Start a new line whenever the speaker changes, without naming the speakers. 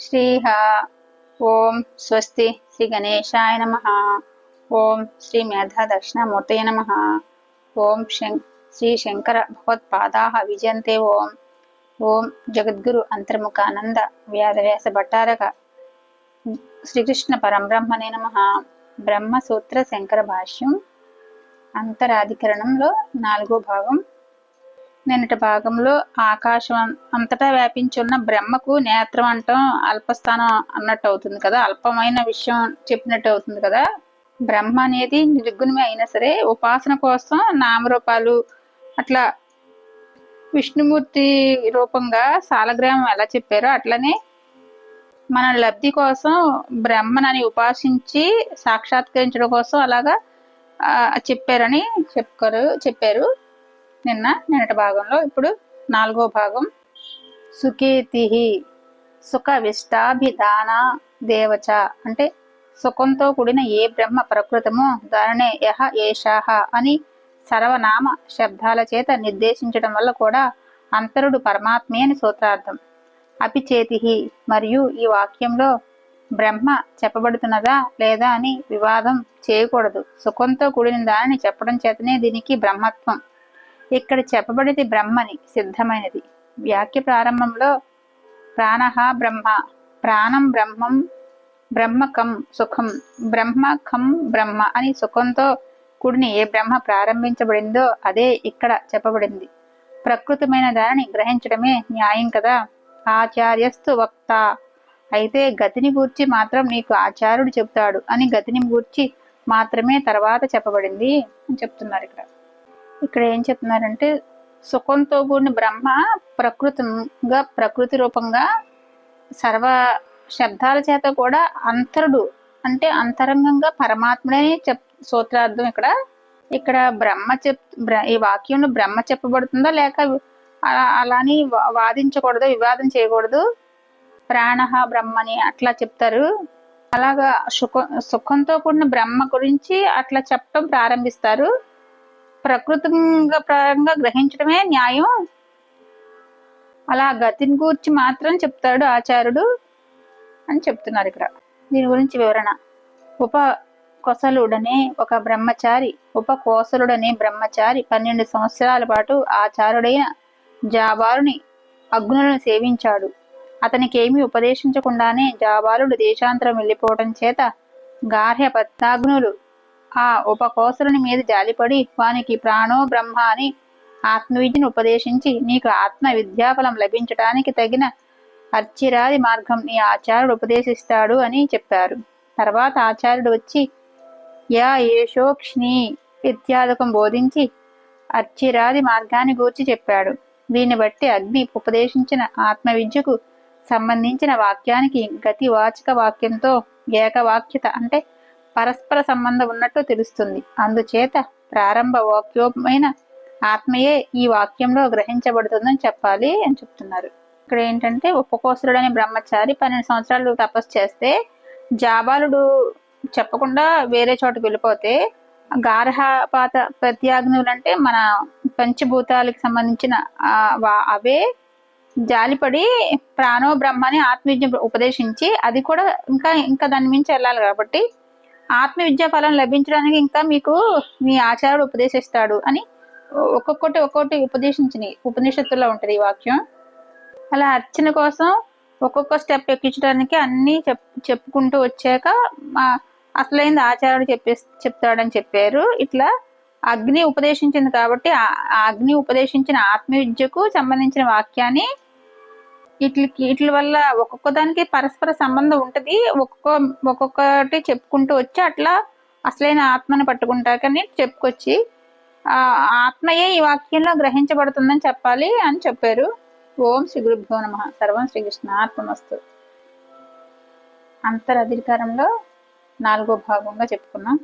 శ్రీహ ఓం స్వస్తి శ్రీ గణేశాయ నమ ఓం శ్రీ మేధా దక్షిణామూర్తయ నమ ఓం శం శ్రీ శంకర భగవత్పాదా విజయంతే ఓం ఓం జగద్గురు అంతర్ముఖానంద వ్యాధవ్యాస భట్టారక శ్రీకృష్ణ పరంబ్రహ్మనే నమ బ్రహ్మసూత్ర శంకర భాష్యం అంతరాధికరణంలో నాలుగో భాగం నిన్నటి భాగంలో ఆకాశం అంతటా వ్యాపించున్న బ్రహ్మకు నేత్రం అంటాం అల్పస్థానం అన్నట్టు అవుతుంది కదా. అల్పమైన విషయం చెప్పినట్టు అవుతుంది కదా. బ్రహ్మ అనేది నిర్గుణమే అయినా సరే ఉపాసన కోసం నామరూపాలు అట్లా విష్ణుమూర్తి రూపంగా సాలగ్రామం ఎలా చెప్పారో అట్లనే మన లబ్ధి కోసం బ్రహ్మనని ఉపాసించి సాక్షాత్కరించడం కోసం అలాగా చెప్పారని చెప్పుకోరు చెప్పారు. నిన్న నిన్నటి భాగంలో ఇప్పుడు నాలుగో భాగం. సుకీర్తి సుఖ విష్టాభిధాన దేవచ. అంటే సుఖంతో కూడిన ఏ బ్రహ్మ ప్రకృతమో దానినే యహ ఏషాహ అని సర్వనామ శబ్దాల చేత నిర్దేశించడం వల్ల కూడా అంతరుడు పరమాత్మే అని సూత్రార్థం. అపిచేతి మరియు ఈ వాక్యంలో బ్రహ్మ చెప్పబడుతున్నదా లేదా అని వివాదం చేయకూడదు. సుఖంతో కూడిన దానిని చెప్పడం చేతనే దీనికి బ్రహ్మత్వం. ఇక్కడ చెప్పబడినది బ్రహ్మని సిద్ధమైనది. వ్యాఖ్య ప్రారంభంలో ప్రాణ బ్రహ్మ ప్రాణం బ్రహ్మం బ్రహ్మకం సుఖం బ్రహ్మకం బ్రహ్మ అని సుఖంతో కూడిన ఏ బ్రహ్మ ప్రారంభించబడిందో అదే ఇక్కడ చెప్పబడింది. ప్రకృతమైన దానిని గ్రహించడమే న్యాయం కదా? ఆచార్యస్తు వక్త. అయితే గతిని గూర్చి మాత్రం నీకు ఆచార్యుడు చెబుతాడు అని గతిని గూర్చి మాత్రమే తర్వాత చెప్పబడింది అని చెప్తున్నారు ఇక్కడ. ఇక్కడ ఏం చెప్తున్నారంటే సుఖంతో కూడిన బ్రహ్మ ప్రకృతంగా ప్రకృతి రూపంగా సర్వ శబ్దాల చేత కూడా అంతరుడు అంటే అంతరంగంగా పరమాత్మనే చెప్ సూత్రార్థం ఇక్కడ. ఇక్కడ బ్రహ్మ చెప్ ఈ వాక్యంలో బ్రహ్మ చెప్పబడుతుందా లేక అలా- అలాని వాదించకూడదు వివాదం చేయకూడదు? ప్రాణ బ్రహ్మని అట్లా చెప్తారు. అలాగా సుఖ సుఖంతో కూడిన బ్రహ్మ గురించి అట్లా చెప్పడం ప్రారంభిస్తారు. ప్రకృతంగా గ్రహించడమే న్యాయం. అలా గతిని గూర్చి మాత్రం చెప్తాడు ఆచార్యుడు అని చెప్తున్నారు ఇక్కడ. దీని గురించి వివరణ. ఉప కొసలుడనే ఒక బ్రహ్మచారి ఉప కోసలుడనే బ్రహ్మచారి పన్నెండు సంవత్సరాల పాటు ఆచారుడైన జాబారుని అగ్నులను సేవించాడు. అతనికి ఏమీ ఉపదేశించకుండానే జాబాలుడు దేశాంతరం వెళ్ళిపోవడం చేత గార్హ్య పత్నాగ్నులు ఆ ఉపకోసరుని మీద జాలిపడి వానికి ప్రాణో బ్రహ్మ అని ఆత్మవిద్యను ఉపదేశించి నీకు ఆత్మ విద్యాఫలం లభించటానికి తగిన అర్చిరాది మార్గం నీ ఆచార్యుడు ఉపదేశిస్తాడు అని చెప్పారు. తర్వాత ఆచార్యుడు వచ్చి యా ఏషోక్ష్ణి ఇత్యాదకం బోధించి అర్చిరాది మార్గాన్ని గూర్చి చెప్పాడు. దీన్ని బట్టి అగ్ని ఉపదేశించిన ఆత్మవిద్యకు సంబంధించిన వాక్యానికి గతివాచక వాక్యంతో ఏకవాక్యత అంటే పరస్పర సంబంధం ఉన్నట్టు తెలుస్తుంది. అందుచేత ప్రారంభ వాక్యోమైన ఆత్మయే ఈ వాక్యంలో గ్రహించబడుతుందని చెప్పాలి అని చెప్తున్నారు. ఇక్కడ ఏంటంటే ఉపకోసురుడు అనే బ్రహ్మచారి పన్నెండు సంవత్సరాలు తపస్సు చేస్తే జాబాలుడు చెప్పకుండా వేరే చోటుకు వెళ్ళిపోతే గార్హపాత ప్రత్యాగ్నులు అంటే మన పంచభూతాలకు సంబంధించిన వా- అవే జాలిపడి ప్రాణో బ్రహ్మని ఆత్మీయ ఉపదేశించి అది కూడా ఇంకా ఇంకా దాని మించి వెళ్ళాలి కాబట్టి ఆత్మవిద్య ఫలం లభించడానికి ఇంకా మీకు మీ ఆచార్యుడు ఉపదేశిస్తాడు అని ఒక్కొక్కటి ఒక్కొక్కటి ఉపదేశించిన ఉపనిషత్తులో ఉంటుంది ఈ వాక్యం. అలా అర్చన కోసం ఒక్కొక్క స్టెప్ ఎక్కించడానికి అన్ని చెప్ చెప్పుకుంటూ వచ్చాక మా అసలైంది ఆచార్యుడు చెప్పే చెప్తాడని చెప్పారు. ఇట్లా అగ్ని ఉపదేశించింది కాబట్టి అగ్ని ఉపదేశించిన ఆత్మవిద్యకు సంబంధించిన వాక్యాన్ని వీటికి వీటి వల్ల ఒక్కొక్క దానికి పరస్పర సంబంధం ఉంటుంది. ఒక్కొక్క ఒక్కొక్కటి చెప్పుకుంటూ వచ్చి అట్లా అసలైన ఆత్మను పట్టుకుంటాకని చెప్పుకొచ్చి ఆత్మయే ఈ వాక్యంలో గ్రహించబడుతుందని చెప్పాలి అని చెప్పారు. ఓం శ్రీ గురుభ్యో నమ. సర్వం శ్రీకృష్ణ ఆత్మమస్తు అంతరధికారంలో నాలుగో భాగంగా చెప్పుకున్నాం.